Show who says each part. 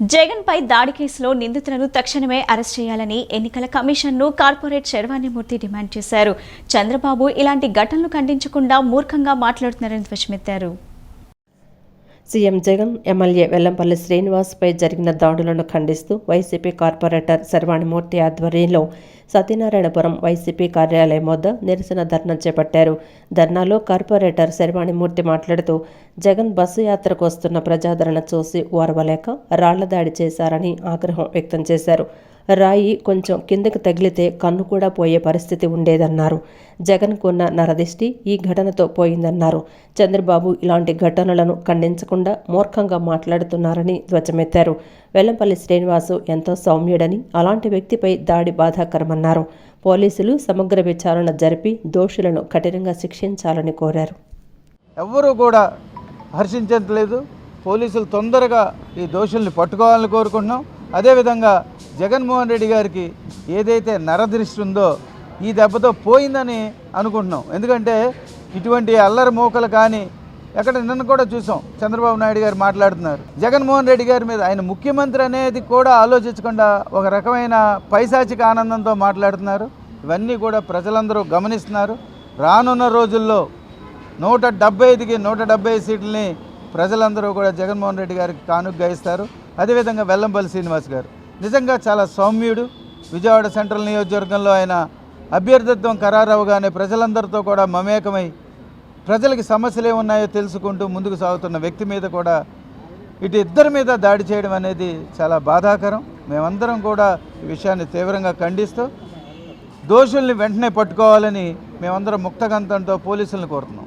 Speaker 1: జగన్ పై దాడి కేసులో నిందితులను తక్షణమే అరెస్ట్ చేయాలని ఎన్నికల కమిషన్ను కార్పొరేట్ శర్వాణిమూర్తి డిమాండ్ చేశారు. చంద్రబాబు ఇలాంటి ఘటనలు ఖండించకుండా మూర్ఖంగా మాట్లాడుతున్నారని ధ్వజమెత్తారు.
Speaker 2: సీఎం జగన్ ఎమ్మెల్యే వెల్లంపల్లి శ్రీనివాస్పై జరిగిన దాడులను ఖండిస్తూ వైసీపీ కార్పొరేటర్ శర్వాణిమూర్తి ఆధ్వర్యంలో సత్యనారాయణపురం వైసీపీ కార్యాలయం వద్ద నిరసన ధర్నా చేపట్టారు. ధర్నాలో కార్పొరేటర్ శర్వాణిమూర్తి మాట్లాడుతూ జగన్ బస్సు యాత్రకు వస్తున్న ప్రజాదరణ చూసి ఓర్వలేక రాళ్ళ దాడి చేశారని ఆగ్రహం వ్యక్తం చేశారు. రాయి కొంచెం కిందకు తగిలితే కన్ను కూడా పోయే పరిస్థితి ఉండేదన్నారు. జగన్కున్న నరదిష్టి ఈ ఘటనతో పోయిందన్నారు. చంద్రబాబు ఇలాంటి ఘటనలను ఖండించకుండా మూర్ఖంగా మాట్లాడుతున్నారని ధ్వజమెత్తారు. వెల్లంపల్లి శ్రీనివాసు ఎంతో సౌమ్యుడని అలాంటి వ్యక్తిపై దాడి బాధాకరమన్నారు. పోలీసులు సమగ్ర విచారణ జరిపి దోషులను కఠినంగా శిక్షించాలని కోరారు.
Speaker 3: ఎవ్వరూ కూడా హర్షించట్లేదు. పోలీసులు తొందరగా ఈ దోషుల్ని పట్టుకోవాలని కోరుకుంటున్నాం. అదేవిధంగా జగన్మోహన్ రెడ్డి గారికి ఏదైతే నరదృష్టి ఉందో ఈ దెబ్బతో పోయిందని అనుకుంటున్నాం. ఎందుకంటే ఇటువంటి అల్లరి మూకలు కానీ ఎక్కడ నిన్న కూడా చూసాం. చంద్రబాబు నాయుడు గారు మాట్లాడుతున్నారు. జగన్మోహన్ రెడ్డి గారి మీద ఆయన ముఖ్యమంత్రి అనేది కూడా ఆలోచించకుండా ఒక రకమైన పైశాచిక ఆనందంతో మాట్లాడుతున్నారు. ఇవన్నీ కూడా ప్రజలందరూ గమనిస్తున్నారు. రానున్న రోజుల్లో నూట డెబ్బై ఐదుకి నూట డెబ్బై సీట్లని ప్రజలందరూ కూడా జగన్మోహన్ రెడ్డి గారికి కానుగ్గా ఇస్తారు అదేవిధంగా వెల్లంపల్లి శ్రీనివాస్ గారు. నిజంగా చాలా సౌమ్యుడు. విజయవాడ సెంట్రల్ నియోజకవర్గంలో ఆయన అభ్యర్థిత్వం ఖరారవగానే ప్రజలందరితో కూడా మమేకమై ప్రజలకి సమస్యలు ఏమున్నాయో తెలుసుకుంటూ ముందుకు సాగుతున్న వ్యక్తి మీద కూడా ఇటు ఇద్దరి మీద దాడి చేయడం అనేది చాలా బాధాకరం. మేమందరం కూడా ఈ విషయాన్ని తీవ్రంగా ఖండిస్తూ దోషుల్ని వెంటనే పట్టుకోవాలని మేమందరం ముక్తగంతంతో పోలీసులను కోరుతున్నాం.